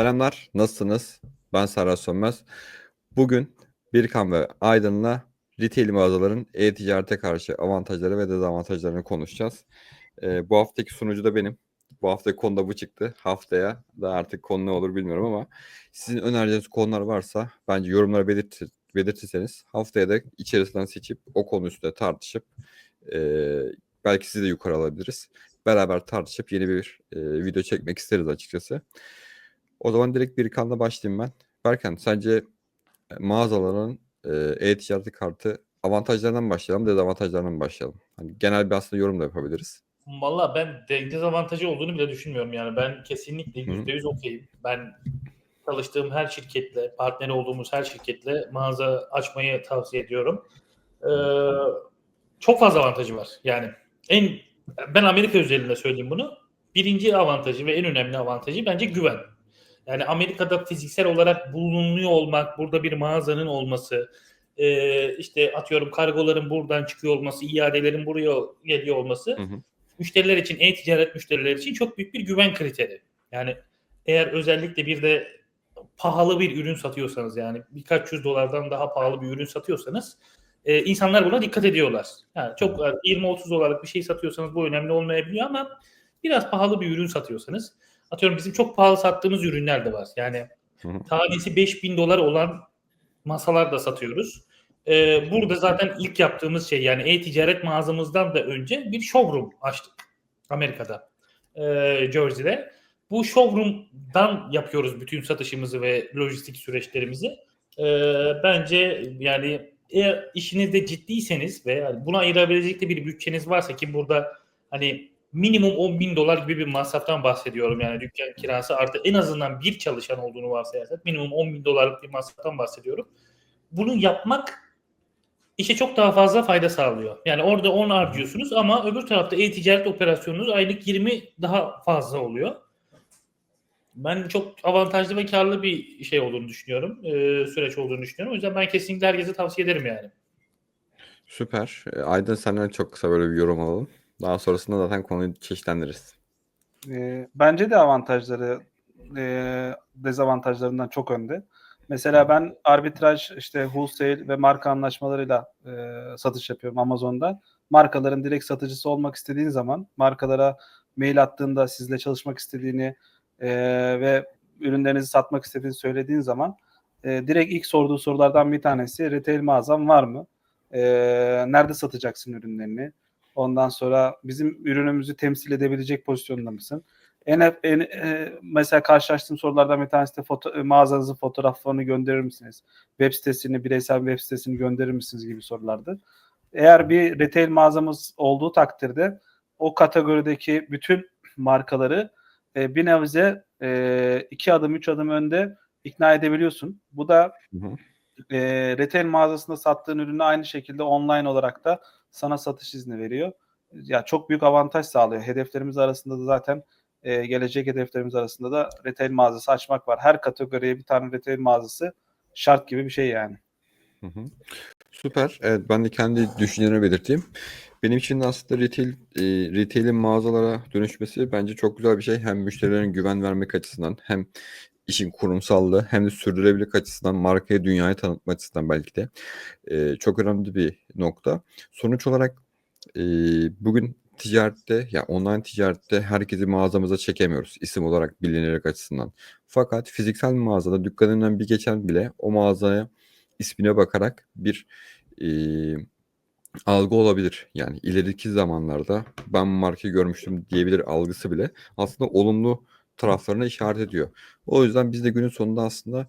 Selamlar, nasılsınız? Ben Serhat Sönmez. Bugün Birkan ve Aydın'la retail mağazaların e-ticarete karşı avantajları ve dezavantajlarını konuşacağız. Ee, bu haftaki sunucu da benim. Bu haftaki konuda bu çıktı. Haftaya da artık konu ne olur bilmiyorum ama sizin önereceğiniz konular varsa bence yorumlara belirtir, belirtirseniz haftaya da içerisinden seçip o konu üstüne tartışıp e, belki sizi de yukarı alabiliriz. Beraber tartışıp yeni bir e, video çekmek isteriz açıkçası. O zaman direkt bir kanla başlayayım ben. Berkan sence e, mağazaların e, e-ticaret kartı avantajlarından başlayalım, dezavantajlarından başlayalım. Hani genel bir aslında yorum da yapabiliriz. Valla ben de- dezavantajı olduğunu bile düşünmüyorum yani. Ben kesinlikle hı. %100 okeyim. Ben çalıştığım her şirketle, partner olduğumuz her şirketle mağaza açmayı tavsiye ediyorum. Ee, çok fazla avantajı var. Yani en ben Amerika özelinde söyleyeyim bunu. Birinci avantajı ve en önemli avantajı bence güven. Yani Amerika'da fiziksel olarak bulunuyor olmak, burada bir mağazanın olması, e, işte atıyorum kargoların buradan çıkıyor olması, iadelerin buraya geliyor olması Hı hı. müşteriler için, e-ticaret müşterileri için çok büyük bir güven kriteri. Yani eğer özellikle bir de pahalı bir ürün satıyorsanız yani birkaç yüz dolardan daha pahalı bir ürün satıyorsanız e, insanlar buna dikkat ediyorlar. Yani çok e, 20-30 dolarlık bir şey satıyorsanız bu önemli olmayabiliyor ama biraz pahalı bir ürün satıyorsanız atıyorum bizim çok pahalı sattığımız ürünler de var. Yani tanesi 5000 dolar olan masalar da satıyoruz. Ee, burada zaten ilk yaptığımız şey yani e-ticaret mağazamızdan da önce bir showroom açtık Amerika'da, e, Jersey'de. Bu showroom'dan yapıyoruz bütün satışımızı ve lojistik süreçlerimizi. Ee, bence yani eğer işinizde ciddiyseniz ve yani buna ayırabilecek de bir bütçeniz varsa ki burada hani minimum 10 bin dolar gibi bir masraftan bahsediyorum yani dükkan kirası artı en azından bir çalışan olduğunu varsayarsak minimum 10 bin dolarlık bir masraftan bahsediyorum. Bunu yapmak işe çok daha fazla fayda sağlıyor. Yani orada 10 harcıyorsunuz ama öbür tarafta e-ticaret operasyonunuz aylık 20 daha fazla oluyor. Ben çok avantajlı ve karlı bir şey olduğunu düşünüyorum. e, süreç olduğunu düşünüyorum. O yüzden ben kesinlikle herkese tavsiye ederim yani. Süper. Aydın senden çok kısa böyle bir yorum alalım. Daha sonrasında zaten konuyu çeşitlendiririz. E, bence de avantajları e, dezavantajlarından çok önde. Mesela ben arbitraj, işte wholesale ve marka anlaşmalarıyla e, satış yapıyorum Amazon'da. Markaların direkt satıcısı olmak istediğin zaman markalara mail attığında sizle çalışmak istediğini e, ve ürünlerinizi satmak istediğini söylediğin zaman e, direkt ilk sorduğu sorulardan bir tanesi retail mağazam var mı? E, nerede satacaksın ürünlerini? Ondan sonra bizim ürünümüzü temsil edebilecek pozisyonda mısın? En, en e, mesela karşılaştığım sorulardan bir tanesi de foto, e, mağazanızın fotoğraflarını gönderir misiniz? Web sitesini, bireysel web sitesini gönderir misiniz gibi sorulardı. Eğer bir retail mağazamız olduğu takdirde o kategorideki bütün markaları e, bir nebze e, iki adım, üç adım önde ikna edebiliyorsun. Bu da Hı hı. e, retail mağazasında sattığın ürünü aynı şekilde online olarak da sana satış izni veriyor. Ya çok büyük avantaj sağlıyor. Hedeflerimiz arasında da zaten e, gelecek hedeflerimiz arasında da retail mağazası açmak var. Her kategoriye bir tane retail mağazası şart gibi bir şey yani. Hı hı. Süper. Evet ben de kendi düşüncelerimi belirteyim. Benim için aslında retail, e, retail'in mağazalara dönüşmesi bence çok güzel bir şey. Hem müşterilerin güven vermek açısından hem işin kurumsallığı hem de sürdürülebilirlik açısından markayı dünyaya tanıtma açısından belki de e, çok önemli bir nokta. Sonuç olarak e, bugün ticarette ya online ticarette herkesi mağazamıza çekemiyoruz isim olarak bilinirlik açısından. Fakat fiziksel mağazada dükkanından bir geçen bile o mağazaya ismine bakarak bir e, algı olabilir. Yani ileriki zamanlarda ben bu markayı görmüştüm diyebilir algısı bile aslında olumlu taraflarına işaret ediyor. O yüzden biz de günün sonunda aslında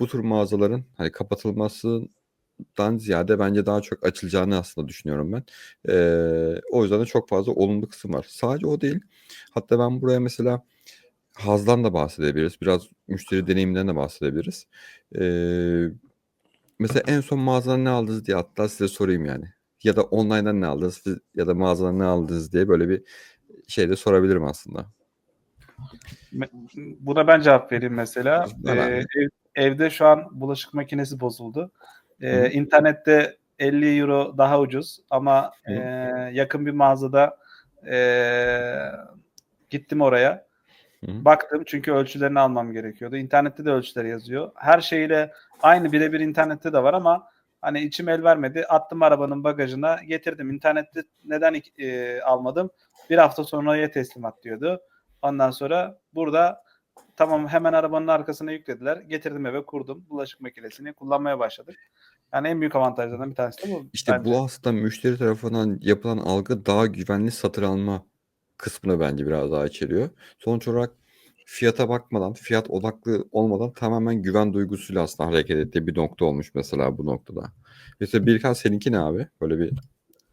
bu tür mağazaların hani kapatılmasından ziyade bence daha çok açılacağını aslında düşünüyorum ben. Ee, o yüzden de çok fazla olumlu kısım var. Sadece o değil. Hatta ben buraya mesela hazdan da bahsedebiliriz. Biraz müşteri deneyiminden de bahsedebiliriz. Ee, mesela en son mağazadan ne aldınız diye hatta size sorayım yani. Ya da online'dan ne aldınız ya da mağazadan ne aldınız diye böyle bir şey de sorabilirim aslında. Buna ben cevap vereyim mesela. Ee, ev- evde şu an bulaşık makinesi bozuldu. Ee, Hı hı. internette 50 euro daha ucuz ama Hı e, yakın bir mağazada e, gittim oraya. Hı. Baktım çünkü ölçülerini almam gerekiyordu. İnternette de ölçüleri yazıyor. Her şeyle aynı birebir internette de var ama hani içim el vermedi. Attım arabanın bagajına getirdim. İnternette neden e, almadım? Bir hafta sonraya teslimat diyordu. Ondan sonra burada tamam hemen arabanın arkasına yüklediler. Getirdim eve kurdum. Bulaşık makinesini kullanmaya başladık. Yani en büyük avantajlarından bir tanesi de bu. İşte bence. bu aslında müşteri tarafından yapılan algı daha güvenli satın alma kısmını bence biraz daha içeriyor. Sonuç olarak fiyata bakmadan, fiyat odaklı olmadan tamamen güven duygusuyla aslında hareket ettiği bir nokta olmuş mesela bu noktada. Mesela Birkan seninki ne abi? Böyle bir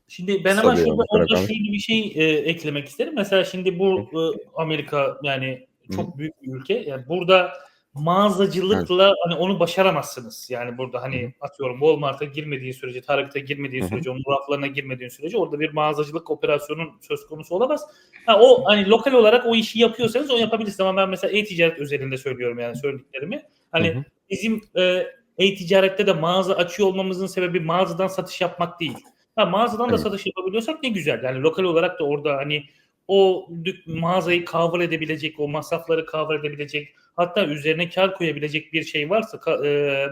Şimdi ben ama şurada orada şöyle bir şey e, eklemek isterim. Mesela şimdi bu e, Amerika yani çok büyük bir ülke. Yani burada mağazacılıkla hani onu başaramazsınız. Yani burada hani atıyorum Walmart'a girmediğin sürece, Target'a girmediğin Hı hı. sürece, onun raflarına girmediğin sürece orada bir mağazacılık operasyonun söz konusu olamaz. Ha, o hani lokal olarak o işi yapıyorsanız o yapabilirsiniz ama ben mesela e-ticaret özelinde söylüyorum yani söylediklerimi. Hani Hı hı. bizim e, e-ticarette de mağaza açıyor olmamızın sebebi mağazadan satış yapmak değil. Ha, mağazadan da satış yapabiliyorsak ne güzel. Yani lokal olarak da orada hani o mağazayı cover edebilecek, o masrafları cover edebilecek, hatta üzerine kar koyabilecek bir şey varsa, e,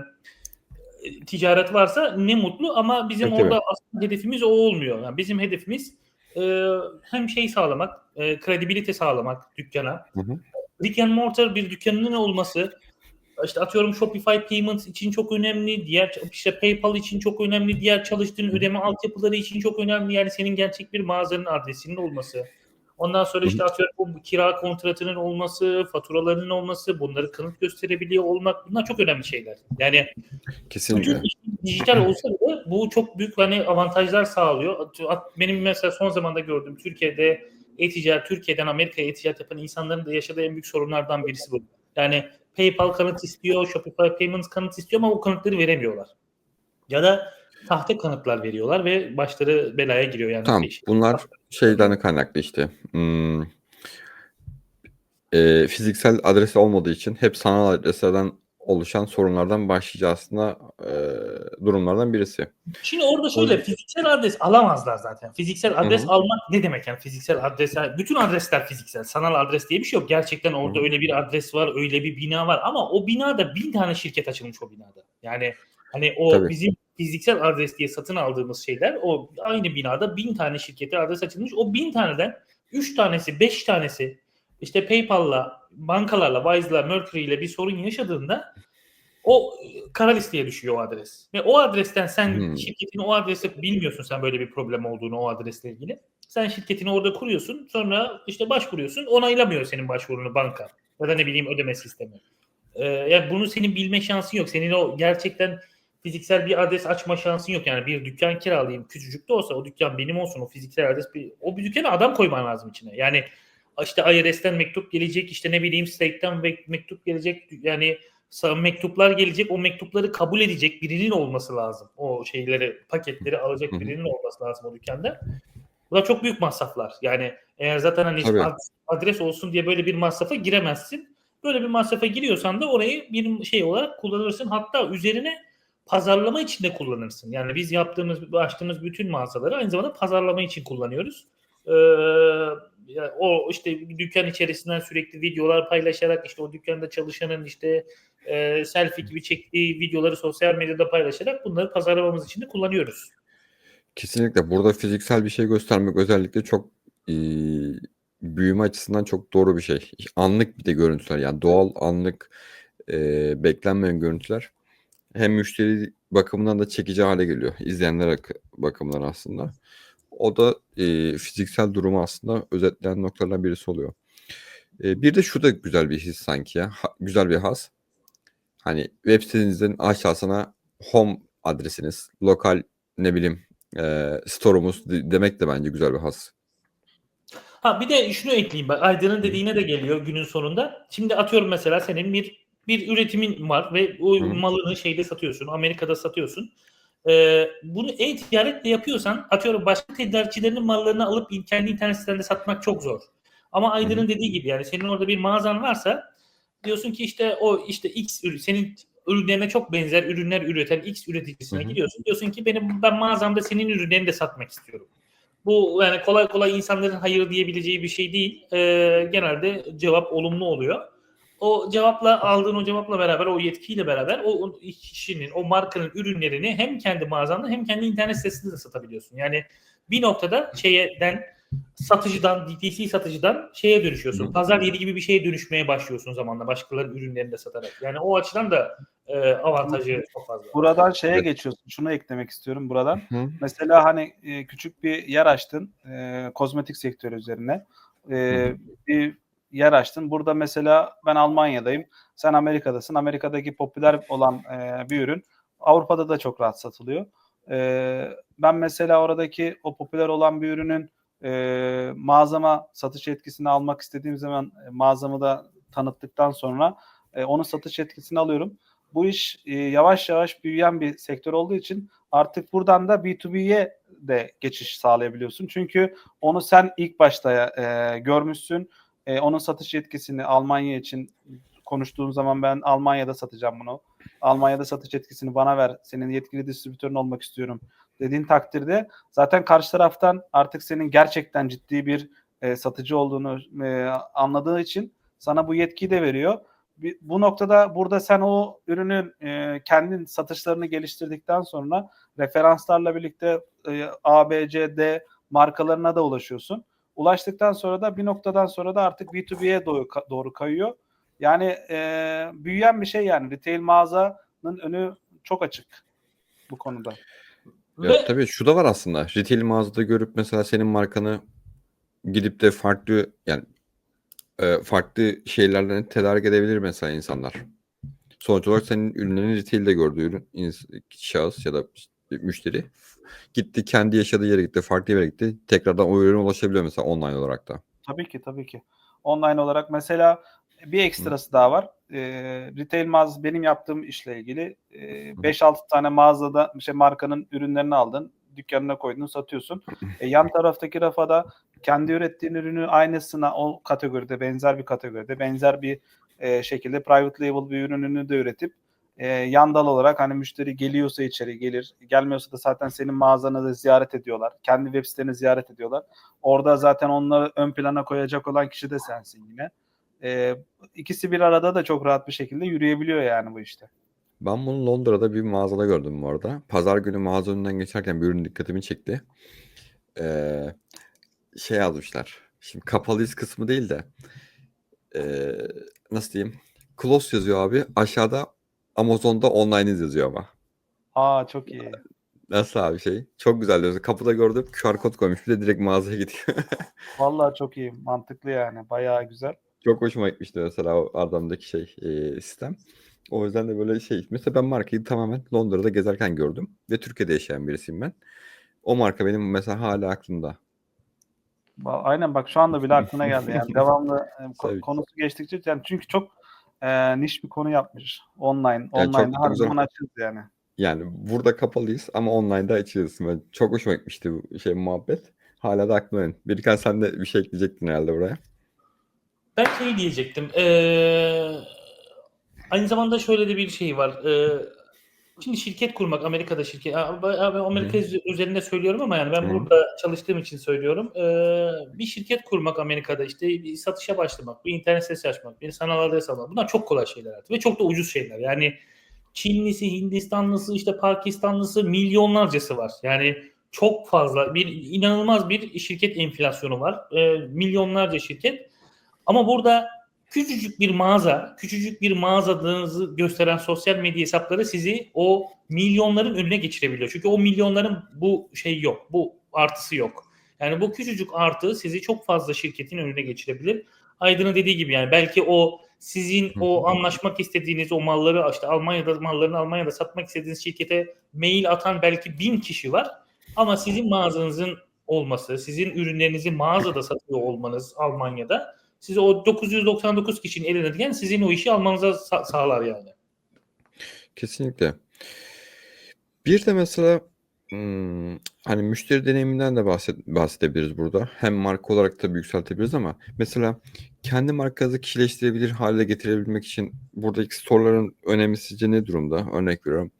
ticaret varsa ne mutlu ama bizim Evet, orada evet. aslında hedefimiz o olmuyor. Yani bizim hedefimiz e, hem şey sağlamak, e, kredibilite sağlamak dükkana. Hı hı. Brick and mortar bir dükkanının olması, işte atıyorum Shopify Payments için çok önemli, diğer işte PayPal için çok önemli, diğer çalıştığın ödeme altyapıları için çok önemli. Yani senin gerçek bir mağazanın adresinin olması. Ondan sonra işte atıyorum bu kira kontratının olması, faturalarının olması, bunları kanıt gösterebiliyor olmak bunlar çok önemli şeyler. Yani kesinlikle. dijital olsa bile bu çok büyük hani avantajlar sağlıyor. Benim mesela son zamanda gördüğüm Türkiye'de e-ticaret, Türkiye'den Amerika'ya e-ticaret yapan insanların da yaşadığı en büyük sorunlardan birisi bu. Yani PayPal kanıt istiyor, Shopify Payments kanıt istiyor ama o kanıtları veremiyorlar. Ya da sahte kanıtlar veriyorlar ve başları belaya giriyor yani. Tamam. Şey- Bunlar şeyden kaynaklı işte. Hmm, e, fiziksel adresi olmadığı için hep sanal adreslerden oluşan sorunlardan başlıca aslında e, durumlardan birisi. Şimdi orada şöyle yüzden- fiziksel adres alamazlar zaten. Fiziksel adres Hı almak ne demek yani fiziksel adres? bütün adresler fiziksel. Sanal adres diye bir şey yok. Gerçekten orada hı. öyle bir adres var, öyle bir bina var ama o binada bin tane şirket açılmış o binada. Yani hani o Tabii. bizim fiziksel adres diye satın aldığımız şeyler o aynı binada bin tane şirkete adres açılmış. O bin taneden üç tanesi, beş tanesi işte PayPal'la, bankalarla, Wise'la, Mercury'yle bir sorun yaşadığında o kara listeye düşüyor o adres. Ve o adresten sen Hmm. şirketin o adresi bilmiyorsun sen böyle bir problem olduğunu o adresle ilgili. Sen şirketini orada kuruyorsun. Sonra işte başvuruyorsun. Onaylamıyor senin başvurunu banka. Ya da ne bileyim ödeme sistemi. Ee, yani bunu senin bilme şansın yok. Senin o gerçekten fiziksel bir adres açma şansın yok. Yani bir dükkan kiralayayım küçücük de olsa o dükkan benim olsun. O fiziksel adres bir, o bir dükkana adam koyman lazım içine. Yani işte IRS'ten mektup gelecek işte ne bileyim state'ten ve- mektup gelecek yani mektuplar gelecek o mektupları kabul edecek birinin olması lazım. O şeyleri paketleri alacak birinin olması lazım o dükkanda. Bu da çok büyük masraflar. Yani eğer zaten hani Tabii. ad- adres olsun diye böyle bir masrafa giremezsin. Böyle bir masrafa giriyorsan da orayı bir şey olarak kullanırsın. Hatta üzerine pazarlama için de kullanırsın. Yani biz yaptığımız, açtığımız bütün mağazaları aynı zamanda pazarlama için kullanıyoruz. Ee, ya o işte dükkan içerisinden sürekli videolar paylaşarak işte o dükkanda çalışanın işte e, selfie gibi çektiği videoları sosyal medyada paylaşarak bunları pazarlamamız için de kullanıyoruz. Kesinlikle burada fiziksel bir şey göstermek özellikle çok e, büyüme açısından çok doğru bir şey. Anlık bir de görüntüler yani doğal anlık e, beklenmeyen görüntüler hem müşteri bakımından da çekici hale geliyor. İzleyenler ak- bakımından aslında. O da e, fiziksel durumu aslında özetleyen noktalardan birisi oluyor. E, bir de şu da güzel bir his sanki ya. Ha- güzel bir has. Hani web sitenizin aşağısına home adresiniz, lokal ne bileyim e, store'umuz de- demek de bence güzel bir has. Ha bir de şunu ekleyeyim bak Aydın'ın dediğine de geliyor günün sonunda. Şimdi atıyorum mesela senin bir bir üretimin var ve o Hı. malını şeyde satıyorsun, Amerika'da satıyorsun. Ee, bunu e-ticaretle yapıyorsan atıyorum başka tedarikçilerin mallarını alıp kendi internet sitende satmak çok zor. Ama Aydın'ın dediği gibi yani senin orada bir mağazan varsa diyorsun ki işte o işte X ürün senin ürünlerine çok benzer ürünler üreten X üreticisine Hı hı. gidiyorsun. Diyorsun ki benim ben mağazamda senin ürünlerini de satmak istiyorum. Bu yani kolay kolay insanların hayır diyebileceği bir şey değil. Ee, genelde cevap olumlu oluyor. O cevapla aldığın o cevapla beraber o yetkiyle beraber o, o kişinin o markanın ürünlerini hem kendi mağazanda hem kendi internet sitesinde de satabiliyorsun. Yani bir noktada şeyden satıcıdan DTC satıcıdan şeye dönüşüyorsun. Pazar yeri gibi bir şeye dönüşmeye başlıyorsun zamanla başkalarının ürünlerini de satarak. Yani o açıdan da e, avantajı çok fazla. Buradan şeye Evet. geçiyorsun. Şunu eklemek istiyorum buradan. Hı. Mesela hani e, küçük bir yer açtın e, kozmetik sektörü üzerine. E, bir yer açtın. Burada mesela ben Almanya'dayım. Sen Amerika'dasın. Amerika'daki popüler olan e, bir ürün Avrupa'da da çok rahat satılıyor. E, ben mesela oradaki o popüler olan bir ürünün e, mağazama satış etkisini almak istediğim zaman e, mağazamı da tanıttıktan sonra e, onun satış etkisini alıyorum. Bu iş e, yavaş yavaş büyüyen bir sektör olduğu için artık buradan da B2B'ye de geçiş sağlayabiliyorsun. Çünkü onu sen ilk başta e, görmüşsün. E, onun satış yetkisini Almanya için konuştuğum zaman ben Almanya'da satacağım bunu. Almanya'da satış yetkisini bana ver. Senin yetkili distribütörün olmak istiyorum dediğin takdirde zaten karşı taraftan artık senin gerçekten ciddi bir e, satıcı olduğunu e, anladığı için sana bu yetkiyi de veriyor. Bir- Bu noktada burada sen o ürünün e, kendin satışlarını geliştirdikten sonra referanslarla birlikte e, A, B, C, D markalarına da ulaşıyorsun. Ulaştıktan sonra da bir noktadan sonra da artık B2B'ye doğru, doğru kayıyor. Yani e, büyüyen bir şey yani retail mağazanın önü çok açık bu konuda. Ya Ve tabii şu da var aslında. Retail mağazada görüp mesela senin markanı gidip de farklı yani e, farklı şeylerden tedarik edebilir mesela insanlar. Sonuç olarak senin ürünlerini retail'de gördüğü ürün şahıs ya da müşteri gitti kendi yaşadığı yere gitti farklı yere gitti tekrardan o ürüne ulaşabiliyor mesela online olarak da. Tabii ki tabii ki. Online olarak mesela bir ekstrası daha var. Ee, retail mağaza benim yaptığım işle ilgili e, 5-6 tane mağazada şey markanın ürünlerini aldın, dükkanına koydun, satıyorsun. E, yan taraftaki rafa da kendi ürettiğin ürünü aynısına o kategoride, benzer bir kategoride, benzer bir e, şekilde private label bir ürününü de üretip e, yan dal olarak hani müşteri geliyorsa içeri gelir, gelmiyorsa da zaten senin mağazanı da ziyaret ediyorlar. Kendi web siteni ziyaret ediyorlar. Orada zaten onları ön plana koyacak olan kişi de sensin yine. Ee, ikisi bir arada da çok rahat bir şekilde yürüyebiliyor yani bu işte. Ben bunu Londra'da bir mağazada gördüm bu arada. Pazar günü mağaza önünden geçerken bir ürün dikkatimi çekti. Ee, şey yazmışlar. Şimdi kapalıyız kısmı değil de ee, nasıl diyeyim? Close yazıyor abi. Aşağıda Amazon'da online'iz yazıyor ama. Aa çok iyi. Nasıl abi şey? Çok güzel diyorsun. Kapıda gördüm QR kod koymuş. Bir de direkt mağazaya gidiyor. Vallahi çok iyi. Mantıklı yani. Bayağı güzel. Çok hoşuma gitmişti mesela o adamdaki şey ee, sistem. O yüzden de böyle şey. Mesela ben markayı tamamen Londra'da gezerken gördüm. Ve Türkiye'de yaşayan birisiyim ben. O marka benim mesela hala aklımda. Ba- Aynen bak şu anda bile aklına geldi. Yani devamlı e, ko- Tabii ki. konusu geçtikçe yani çünkü çok e, niş bir konu yapmış. Online. Yani Online'da her zaman açığız yani. Yani burada kapalıyız ama online'da açığız. Ben çok hoşuma gitmişti bu şey muhabbet. Hala da aklımda. benim. Birkan sen de bir şey ekleyecektin herhalde buraya. Ben şey diyecektim. Ee, aynı zamanda şöyle de bir şey var. Ee, şimdi şirket kurmak Amerika'da şirket. Amerika üz- üzerinde söylüyorum ama yani ben Hı. burada çalıştığım için söylüyorum. Ee, bir şirket kurmak Amerika'da işte bir satışa başlamak, bir internet sitesi açmak, bir sanal adres almak. Bunlar çok kolay şeyler artık ve çok da ucuz şeyler. Yani Çinlisi, Hindistanlısı, işte Pakistanlısı milyonlarcası var. Yani çok fazla bir inanılmaz bir şirket enflasyonu var. Ee, milyonlarca şirket. Ama burada küçücük bir mağaza, küçücük bir mağazanızı gösteren sosyal medya hesapları sizi o milyonların önüne geçirebiliyor. Çünkü o milyonların bu şey yok, bu artısı yok. Yani bu küçücük artı sizi çok fazla şirketin önüne geçirebilir. Aydın'ın dediği gibi yani belki o sizin o anlaşmak istediğiniz o malları işte Almanya'da mallarını Almanya'da satmak istediğiniz şirkete mail atan belki bin kişi var. Ama sizin mağazanızın olması, sizin ürünlerinizi mağazada satıyor olmanız Almanya'da size o 999 kişinin eline diyen sizin o işi almanıza sa- sağlar yani. Kesinlikle. Bir de mesela hmm, hani müşteri deneyiminden de bahset, bahsedebiliriz burada. Hem marka olarak tabii yükseltebiliriz ama mesela kendi markanızı kişileştirebilir hale getirebilmek için buradaki storeların önemi sizce ne durumda? Örnek veriyorum.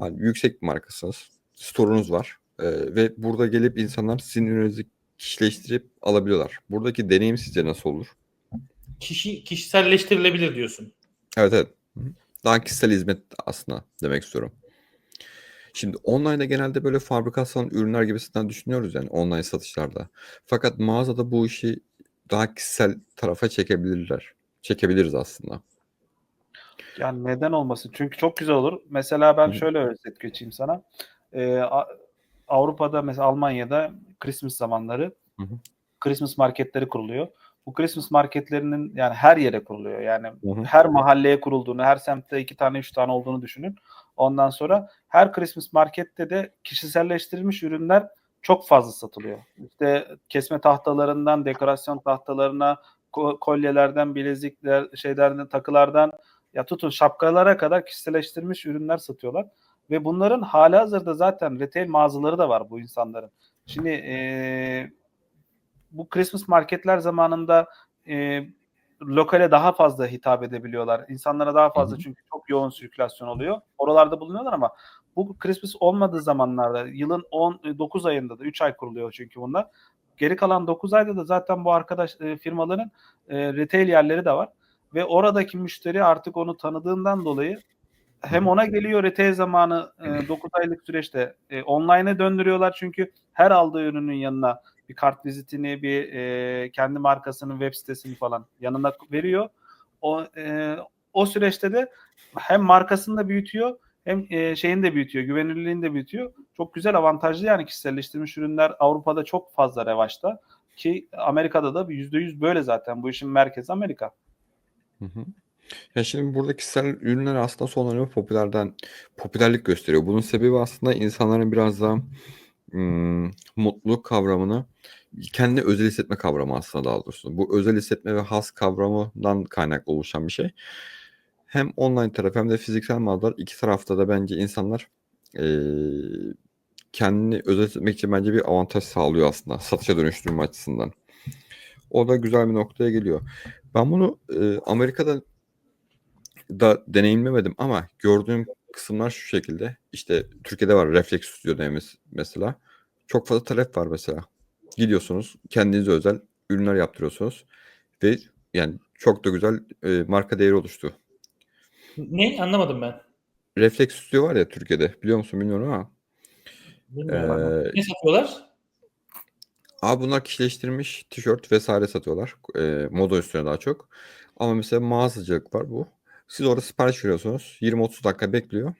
Hani yüksek bir markasınız. Store'unuz var. Ee, ve burada gelip insanlar sizin ürününüzü kişileştirip alabiliyorlar. Buradaki deneyim sizce nasıl olur? Kişi kişiselleştirilebilir diyorsun. Evet evet. Daha kişisel hizmet aslında demek istiyorum. Şimdi online'da genelde böyle fabrikasyon ürünler gibisinden düşünüyoruz yani online satışlarda. Fakat mağazada bu işi daha kişisel tarafa çekebilirler. Çekebiliriz aslında. Yani neden olmasın? Çünkü çok güzel olur. Mesela ben Hı. şöyle özet geçeyim sana. Ee, Avrupa'da mesela Almanya'da Christmas zamanları Hı hı. Christmas marketleri kuruluyor. Bu Christmas marketlerinin yani her yere kuruluyor. Yani Hı hı. her mahalleye kurulduğunu, her semtte iki tane, üç tane olduğunu düşünün. Ondan sonra her Christmas markette de kişiselleştirilmiş ürünler çok fazla satılıyor. İşte kesme tahtalarından dekorasyon tahtalarına, ko- kolyelerden, bilezikler, şeylerden, takılardan ya tutun şapkalara kadar kişiselleştirilmiş ürünler satıyorlar. Ve bunların halihazırda zaten retail mağazaları da var bu insanların. Şimdi eee, bu Christmas marketler zamanında eee, lokale daha fazla hitap edebiliyorlar. İnsanlara daha fazla çünkü çok yoğun sirkülasyon oluyor. Oralarda bulunuyorlar ama bu Christmas olmadığı zamanlarda yılın 10 9 ayında da 3 ay kuruluyor çünkü bunlar. Geri kalan 9 ayda da zaten bu arkadaş e, firmaların e, retail yerleri de var ve oradaki müşteri artık onu tanıdığından dolayı hem ona geliyor retail zamanı e, 9 aylık süreçte e, online'e döndürüyorlar çünkü her aldığı ürünün yanına bir kart vizitini, bir e, kendi markasının web sitesini falan yanına veriyor. O e, o süreçte de hem markasını da büyütüyor hem e, şeyini de büyütüyor, güvenilirliğini de büyütüyor. Çok güzel avantajlı yani kişiselleştirilmiş ürünler Avrupa'da çok fazla revaçta ki Amerika'da da %100 böyle zaten. Bu işin merkezi Amerika. Hı hı. Ya şimdi burada kişisel ürünler aslında son dönemde popülerden popülerlik gösteriyor. Bunun sebebi aslında insanların biraz daha ım, mutluluk kavramını kendi özel hissetme kavramı aslında daha doğrusu. Bu özel hissetme ve has kavramından kaynaklı oluşan bir şey. Hem online taraf hem de fiziksel mağazalar iki tarafta da bence insanlar eee, kendini özel hissetmek için bence bir avantaj sağlıyor aslında satışa dönüştürme açısından. O da güzel bir noktaya geliyor. Ben bunu e, Amerika'da da deneyimlemedim ama gördüğüm kısımlar şu şekilde. İşte Türkiye'de var Reflex Studio dediğimiz mesela. Çok fazla talep var mesela. Gidiyorsunuz kendinize özel ürünler yaptırıyorsunuz ve yani çok da güzel e, marka değeri oluştu. Ne? Anlamadım ben. Reflex Studio var ya Türkiye'de biliyor musun bilmiyorum ama. Bilmiyorum. Ee, ne satıyorlar? Abi bunlar kişileştirilmiş tişört vesaire satıyorlar. E, moda üstüne daha çok. Ama mesela mağazacılık var bu. Siz orada sipariş veriyorsunuz. 20-30 dakika bekliyor.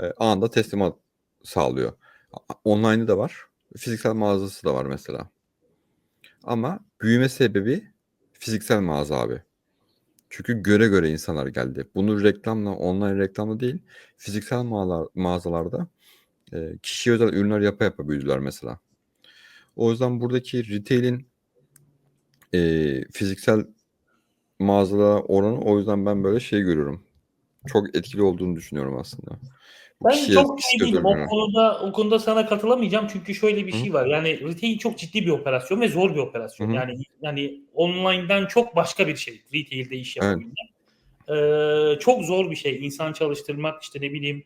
E, anında teslimat sağlıyor. Online'ı da var. Fiziksel mağazası da var mesela. Ama büyüme sebebi fiziksel mağaza abi. Çünkü göre göre insanlar geldi. Bunu reklamla, online reklamla değil, fiziksel mağazalar, mağazalarda e, kişiye özel ürünler yapa yapa büyüdüler mesela. O yüzden buradaki retail'in e, fiziksel mağazalara oranı o yüzden ben böyle şey görüyorum. Çok etkili olduğunu düşünüyorum aslında. Bu Ben çok şey değilim. O konuda, o konuda sana katılamayacağım çünkü şöyle bir Hı. şey var. Yani retail çok ciddi bir operasyon ve zor bir operasyon. Hı. Yani yani online'dan çok başka bir şey. Retail'de iş Evet. yapabilmek. Ee, çok zor bir şey. İnsan çalıştırmak işte ne bileyim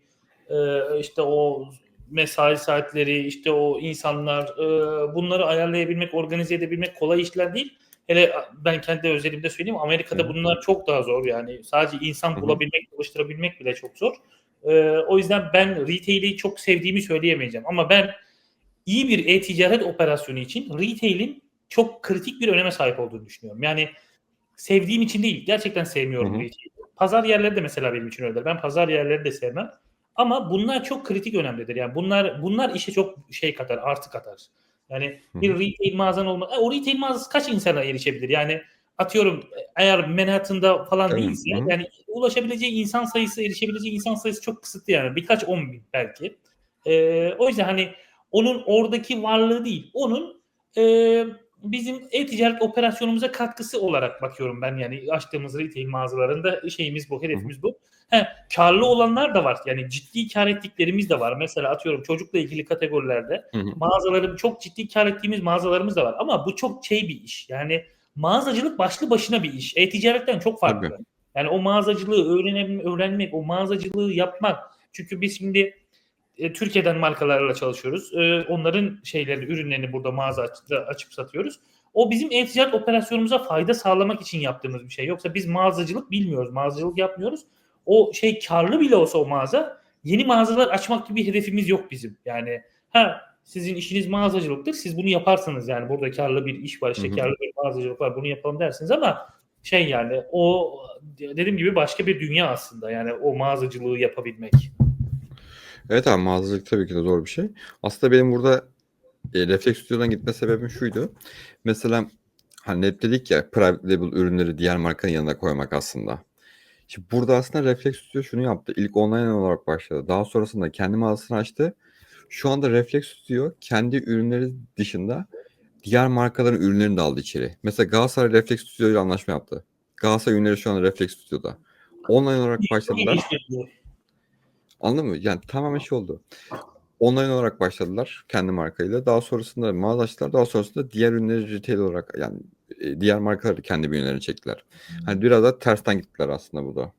e, işte o mesai saatleri işte o insanlar e, bunları ayarlayabilmek, organize edebilmek kolay işler değil. Hele ben kendi özelimde söyleyeyim Amerika'da hı. bunlar çok daha zor yani. Sadece insan bulabilmek, çalıştırabilmek bile çok zor. Ee, o yüzden ben retail'i çok sevdiğimi söyleyemeyeceğim. Ama ben iyi bir e-ticaret operasyonu için retail'in çok kritik bir öneme sahip olduğunu düşünüyorum. Yani sevdiğim için değil, gerçekten sevmiyorum Hı hı. retail'i. Pazar yerleri de mesela benim için öyledir. Ben pazar yerleri de sevmem. Ama bunlar çok kritik önemlidir. Yani bunlar bunlar işe çok şey katar, artı katar. Yani bir retail mağazan olma. E, O retail mağazası kaç insana erişebilir? Yani atıyorum eğer Manhattan'da falan Evet, değilse yani ulaşabileceği insan sayısı, erişebileceği insan sayısı çok kısıtlı yani. Birkaç on bin belki. Ee, o yüzden hani onun oradaki varlığı değil. Onun e, bizim e-ticaret operasyonumuza katkısı olarak bakıyorum ben yani açtığımız retail mağazalarında şeyimiz bu, hedefimiz bu. He, karlı olanlar da var. Yani ciddi kar ettiklerimiz de var. Mesela atıyorum çocukla ilgili kategorilerde Hı çok ciddi kar ettiğimiz mağazalarımız da var. Ama bu çok şey bir iş. Yani mağazacılık başlı başına bir iş. E-ticaretten çok farklı. Tabii. Yani o mağazacılığı öğrenebilmek, öğrenmek, o mağazacılığı yapmak. Çünkü biz şimdi e, Türkiye'den markalarla çalışıyoruz. E, onların şeylerini, ürünlerini burada mağaza aç- açıp satıyoruz. O bizim e-ticaret operasyonumuza fayda sağlamak için yaptığımız bir şey. Yoksa biz mağazacılık bilmiyoruz, mağazacılık yapmıyoruz. O şey karlı bile olsa o mağaza yeni mağazalar açmak gibi bir hedefimiz yok bizim. Yani ha sizin işiniz mağazacılıktır. Siz bunu yaparsınız yani burada karlı bir iş var, işte Hı hı. karlı bir mağazacılık var. Bunu yapalım dersiniz ama şey yani o dediğim gibi başka bir dünya aslında. Yani o mağazacılığı yapabilmek. Evet abi mağazacılık tabii ki de zor bir şey. Aslında benim burada e, Reflex Studio'dan gitme sebebim şuydu. Mesela hani hep dedik ya private label ürünleri diğer markanın yanına koymak aslında. Şimdi burada aslında Reflex Studio şunu yaptı. İlk online olarak başladı. Daha sonrasında kendi mağazasını açtı. Şu anda Reflex Studio kendi ürünleri dışında diğer markaların ürünlerini de aldı içeri. Mesela Galatasaray Reflex Studio ile anlaşma yaptı. Galatasaray ürünleri şu anda Reflex Studio'da. Online olarak başladılar. Anladın mı? Yani tamamen şey oldu. Online olarak başladılar kendi markayla. Daha sonrasında mağaza açtılar. Daha sonrasında diğer ürünleri retail olarak yani e, diğer markaları kendi ürünlerine çektiler. Hani biraz da tersten gittiler aslında bu da.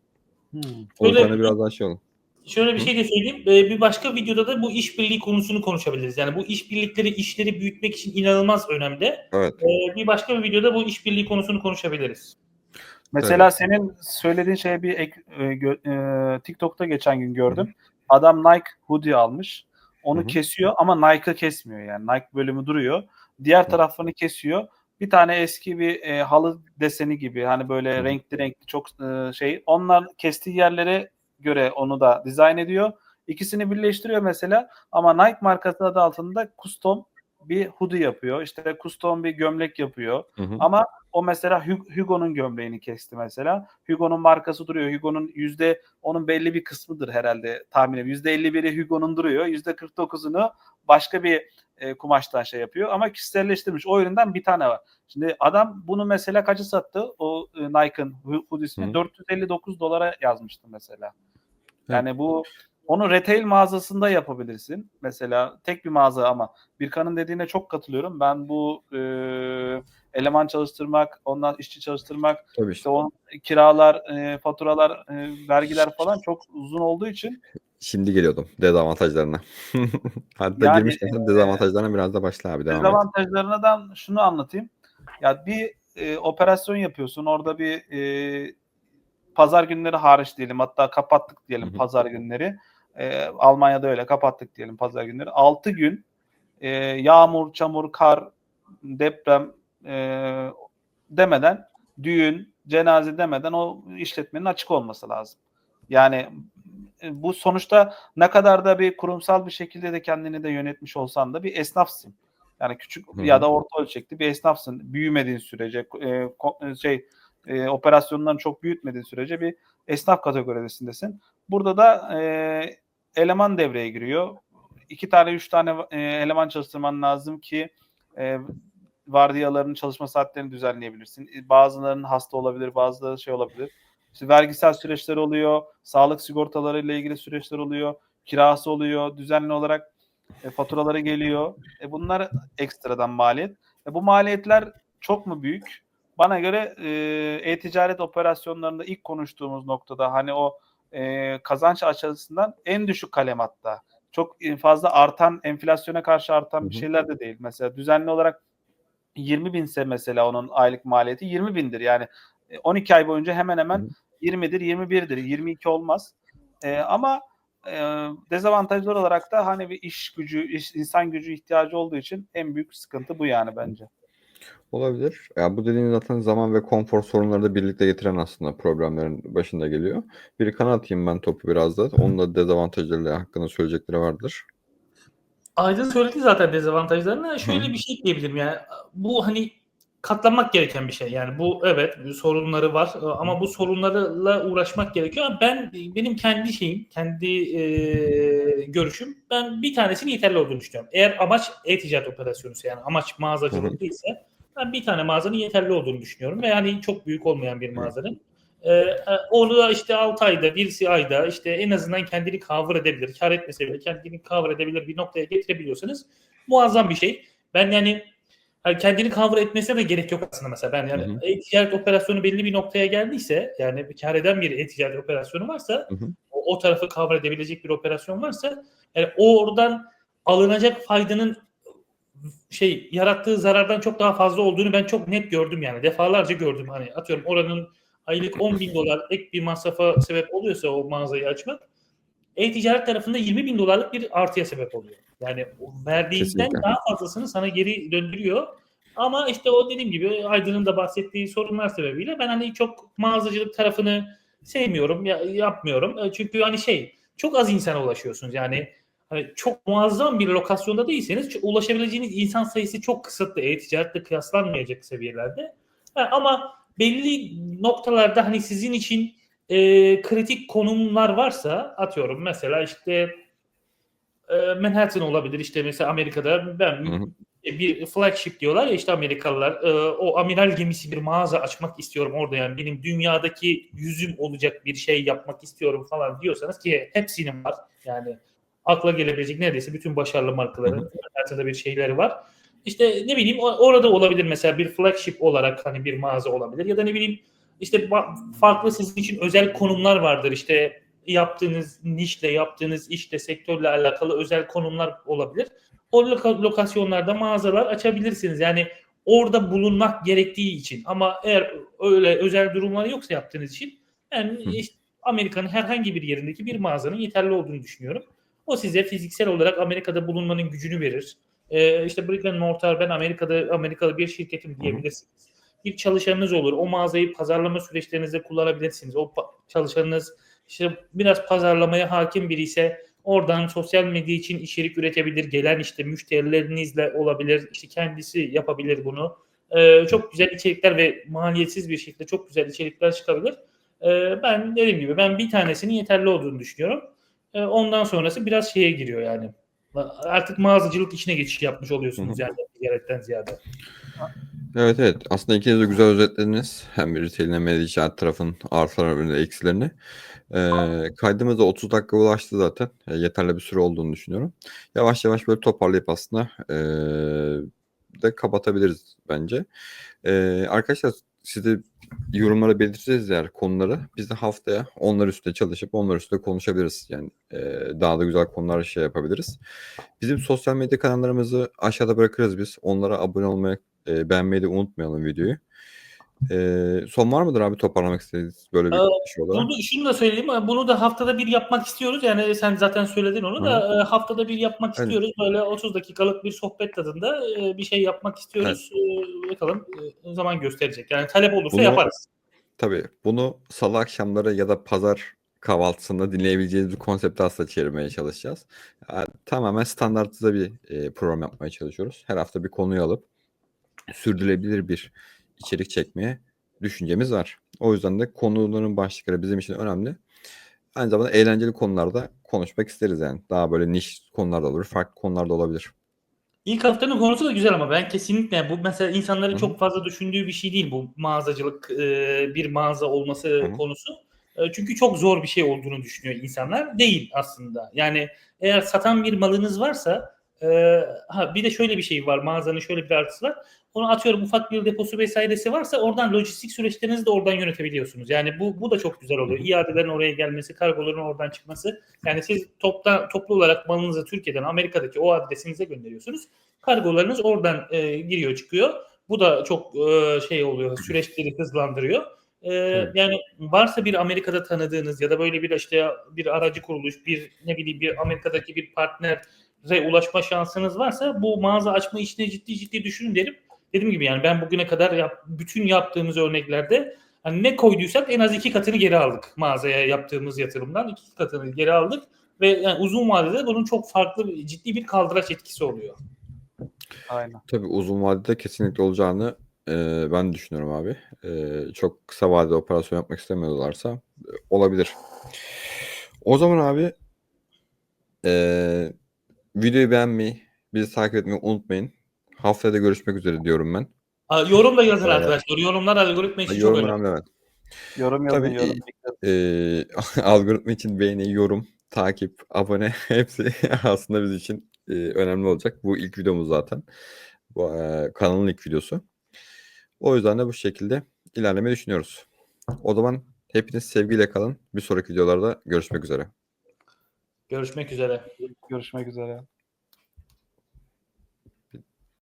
Hmm. O Öyle- yüzden de biraz daha şey oldu. Şöyle bir Hı. şey de söyleyeyim. Ee, Bir başka videoda da bu işbirliği konusunu konuşabiliriz. Yani bu işbirlikleri işleri büyütmek için inanılmaz önemli. Evet. Ee, Bir başka bir videoda bu işbirliği konusunu konuşabiliriz. Mesela Evet. senin söylediğin şeye bir ek, e, gö- e, TikTok'ta geçen gün gördüm. Adam Nike hoodie almış. Onu Hı hı. kesiyor ama Nike'ı kesmiyor yani. Nike bölümü duruyor. Diğer Hı. tarafını kesiyor. Bir tane eski bir e, halı deseni gibi hani böyle Hı hı. renkli renkli çok e, şey. Onlar kestiği yerlere göre onu da dizayn ediyor. İkisini birleştiriyor mesela ama Nike markası adı altında custom bir hoodie yapıyor. İşte custom bir gömlek yapıyor. Hı hı. Ama o mesela Hu- Hugo'nun gömleğini kesti mesela. Hugo'nun markası duruyor. Hugo'nun yüzde onun belli bir kısmıdır herhalde tahminim. Yüzde 51'i Hugo'nun duruyor. Yüzde 49'unu başka bir e, kumaştan şey yapıyor. Ama kişiselleştirmiş. O üründen bir tane var. Şimdi adam bunu mesela kaça sattı? O e, Nike'ın hoodiesini Hı. 459 dolara yazmıştı mesela. Yani bu onu retail mağazasında yapabilirsin. Mesela tek bir mağaza ama Birkan'ın dediğine çok katılıyorum. Ben bu e, eleman çalıştırmak, ondan işçi çalıştırmak, Tabii işte o kiralar, e, faturalar, e, vergiler falan çok uzun olduğu için Şimdi geliyordum dezavantajlarına. Hatta Yani, girmişken sen dezavantajlarına biraz da başla abi devam et. dezavantajlarından şunu anlatayım. Ya bir e, operasyon yapıyorsun. Orada bir e, pazar günleri hariç diyelim. Hatta kapattık diyelim pazar günleri. E, Almanya'da öyle kapattık diyelim pazar günleri. 6 gün e, yağmur, çamur, kar, deprem e, demeden düğün, cenaze demeden o işletmenin açık olması lazım. Yani e, bu sonuçta ne kadar da bir kurumsal bir şekilde de kendini de yönetmiş olsan da bir esnafsın. Yani küçük Hı hı. ya da orta ölçekli bir esnafsın. Büyümediğin sürece e, e, şey e, operasyonlarını çok büyütmediğin sürece bir esnaf kategorisindesin. Burada da e, eleman devreye giriyor. İki tane, üç tane e, eleman çalıştırman lazım ki e, vardiyaların çalışma saatlerini düzenleyebilirsin. E, Bazılarının hasta olabilir, bazıları şey olabilir. İşte vergisel süreçler oluyor, sağlık sigortaları ile ilgili süreçler oluyor, kirası oluyor, düzenli olarak e, faturaları geliyor. E, bunlar ekstradan maliyet. E, bu maliyetler çok mu büyük? Bana göre e, e-ticaret operasyonlarında ilk konuştuğumuz noktada hani o e, kazanç açısından en düşük kalem hatta. Çok fazla artan, enflasyona karşı artan bir şeyler de değil. Mesela düzenli olarak 20 binse mesela onun aylık maliyeti 20 bindir. Yani e, 12 ay boyunca hemen hemen Hı hı. 20'dir, 21'dir, 22 olmaz. E, ama e, dezavantajlar olarak da hani bir iş gücü, iş, insan gücü ihtiyacı olduğu için en büyük sıkıntı bu yani bence. Olabilir. Ya bu dediğiniz zaten zaman ve konfor sorunları da birlikte getiren aslında problemlerin başında geliyor. Bir kana atayım ben topu biraz da. Onun da dezavantajlarıyla hakkında söyleyecekleri vardır. Aydın söyledi zaten dezavantajlarını. Şöyle Hı. bir şey diyebilirim yani. Bu hani katlanmak gereken bir şey. Yani bu evet sorunları var e, ama bu sorunlarla uğraşmak gerekiyor. Ben benim kendi şeyim, kendi e, görüşüm ben bir tanesinin yeterli olduğunu düşünüyorum. Eğer amaç e-ticaret operasyonuysa yani amaç mağazacılık değilse ben bir tane mağazanın yeterli olduğunu düşünüyorum ve yani çok büyük olmayan bir mağazanın. Ee, e, onu da işte 6 ayda, birisi ayda işte en azından kendini cover edebilir. Kar etmese bile kendini cover edebilir bir noktaya getirebiliyorsanız muazzam bir şey. Ben yani hani kendini cover etmesine de gerek yok aslında mesela. Ben yani e-ticaret operasyonu belli bir noktaya geldiyse yani bir kar eden bir e-ticaret operasyonu varsa Hı hı. o o tarafı cover edebilecek bir operasyon varsa yani oradan alınacak faydanın şey yarattığı zarardan çok daha fazla olduğunu ben çok net gördüm yani defalarca gördüm hani atıyorum oranın aylık 10 bin dolar ek bir masrafa sebep oluyorsa o mağazayı açmak e-ticaret tarafında 20 bin dolarlık bir artıya sebep oluyor. Yani verdiğinden Kesinlikle. daha fazlasını sana geri döndürüyor. Ama işte o dediğim gibi Aydın'ın da bahsettiği sorunlar sebebiyle ben hani çok mağazacılık tarafını sevmiyorum, ya- yapmıyorum. E, Çünkü hani şey çok az insana ulaşıyorsunuz. Yani hani çok muazzam bir lokasyonda değilseniz ulaşabileceğiniz insan sayısı çok kısıtlı. E-ticaretle kıyaslanmayacak seviyelerde. Ha, ama belli noktalarda hani sizin için e, kritik konumlar varsa atıyorum mesela işte e, Manhattan olabilir işte mesela Amerika'da ben Hı hı. e, bir flagship diyorlar ya işte Amerikalılar e, o amiral gemisi bir mağaza açmak istiyorum orada yani benim dünyadaki yüzüm olacak bir şey yapmak istiyorum falan diyorsanız ki hepsinin var yani akla gelebilecek neredeyse bütün başarılı markaların Manhattan'da bir şeyleri var. İşte ne bileyim orada olabilir mesela bir flagship olarak hani bir mağaza olabilir ya da ne bileyim işte farklı sizin için özel konumlar vardır işte yaptığınız nişle yaptığınız işte sektörle alakalı özel konumlar olabilir. O loka- lokasyonlarda mağazalar açabilirsiniz. Yani orada bulunmak gerektiği için ama eğer öyle özel durumları yoksa yaptığınız için Hı. işte Amerika'nın herhangi bir yerindeki bir mağazanın yeterli olduğunu düşünüyorum. O size fiziksel olarak Amerika'da bulunmanın gücünü verir. Ee, işte Brick and Mortar ben Amerika'da Amerikalı bir şirketim diyebilirsiniz. Bir çalışanınız olur. O mağazayı pazarlama süreçlerinizde kullanabilirsiniz. O çalışanınız işte biraz pazarlamaya hakim biri ise oradan sosyal medya için içerik üretebilir. Gelen işte müşterilerinizle olabilir. İşte kendisi yapabilir bunu. Ee, çok güzel içerikler ve maliyetsiz bir şekilde çok güzel içerikler çıkabilir. Ee, ben dediğim gibi ben bir tanesinin yeterli olduğunu düşünüyorum. Ee, ondan sonrası biraz şeye giriyor yani. Artık mağazacılık işine geçiş yapmış oluyorsunuz yani ticaretten ziyade. Evet evet. Aslında ikiniz de güzel özetlediniz. Hem retail'in hem de tarafın artılarını ve eksilerini. Ee, kaydımız da 30 dakika ulaştı zaten. E, yeterli bir süre olduğunu düşünüyorum. Yavaş yavaş böyle toparlayıp aslında e, de kapatabiliriz bence. E, arkadaşlar siz yorumlara belirteceğiz eğer konuları. Biz de haftaya onlar üstüne çalışıp onlar üstüne konuşabiliriz. Yani e, daha da güzel konular şey yapabiliriz. Bizim sosyal medya kanallarımızı aşağıda bırakırız biz. Onlara abone olmayı, e, beğenmeyi de unutmayalım videoyu. E, son var mıdır abi toparlamak istediğiniz böyle bir Ee, şey olarak? Bunu, şunu da söyleyeyim. Bunu da haftada bir yapmak istiyoruz. Yani sen zaten söyledin onu da e, haftada bir yapmak Aynen. istiyoruz. Böyle 30 dakikalık bir sohbet tadında bir şey yapmak istiyoruz. E, Bakalım zaman gösterecek. Yani talep olursa Bunu- yaparız. Tabii bunu salı akşamları ya da pazar kahvaltısında dinleyebileceğiniz bir konsepte aslında çevirmeye çalışacağız. Yani tamamen standartize bir e, program yapmaya çalışıyoruz. Her hafta bir konuyu alıp sürdürülebilir bir içerik çekmeye düşüncemiz var. O yüzden de konuların başlıkları bizim için önemli. Aynı zamanda eğlenceli konularda konuşmak isteriz yani. Daha böyle niş konularda olur, farklı konularda olabilir. İlk haftanın konusu da güzel ama ben kesinlikle bu mesela insanların Hı hı. çok fazla düşündüğü bir şey değil bu mağazacılık e, bir mağaza olması hı. konusu. E, Çünkü çok zor bir şey olduğunu düşünüyor insanlar. Değil aslında. Yani eğer satan bir malınız varsa e, ha bir de şöyle bir şey var mağazanın şöyle bir artısı var. Onu atıyorum ufak bir deposu vesairesi varsa oradan lojistik süreçlerinizi de oradan yönetebiliyorsunuz. Yani bu bu da çok güzel oluyor. İadelerin oraya gelmesi, kargoların oradan çıkması. Yani siz topta toplu olarak malınızı Türkiye'den Amerika'daki o adresinize gönderiyorsunuz. Kargolarınız oradan e, giriyor çıkıyor. Bu da çok e, şey oluyor süreçleri hızlandırıyor. E, Evet. Yani varsa bir Amerika'da tanıdığınız ya da böyle bir işte bir aracı kuruluş, bir ne bileyim bir Amerika'daki bir partnere ulaşma şansınız varsa bu mağaza açma işini ciddi ciddi düşünün derim. Dediğim gibi yani ben bugüne kadar yap, bütün yaptığımız örneklerde hani ne koyduysak en az iki katını geri aldık mağazaya yaptığımız yatırımdan iki katını geri aldık ve yani uzun vadede bunun çok farklı ciddi bir kaldıraç etkisi oluyor. Aynen. Tabii uzun vadede kesinlikle olacağını e, ben düşünüyorum abi. E, çok kısa vadede operasyon yapmak istemiyorlarsa e, olabilir. O zaman abi e, videoyu beğenmeyi, bizi takip etmeyi unutmayın. Haftaya da görüşmek üzere diyorum ben. Aa, Yorum da yazın arkadaşlar. Yorumlar algoritma için çok Yorum önemli. önemli. Yorum yazın Tabii, yorum. e, algoritma için beğeni, yorum, takip, abone hepsi aslında biz için e, önemli olacak. Bu ilk videomuz zaten. Bu e, kanalın ilk videosu. O yüzden de bu şekilde ilerlemeyi düşünüyoruz. O zaman hepiniz sevgiyle kalın. Bir sonraki videolarda görüşmek üzere. Görüşmek üzere. Görüşmek üzere.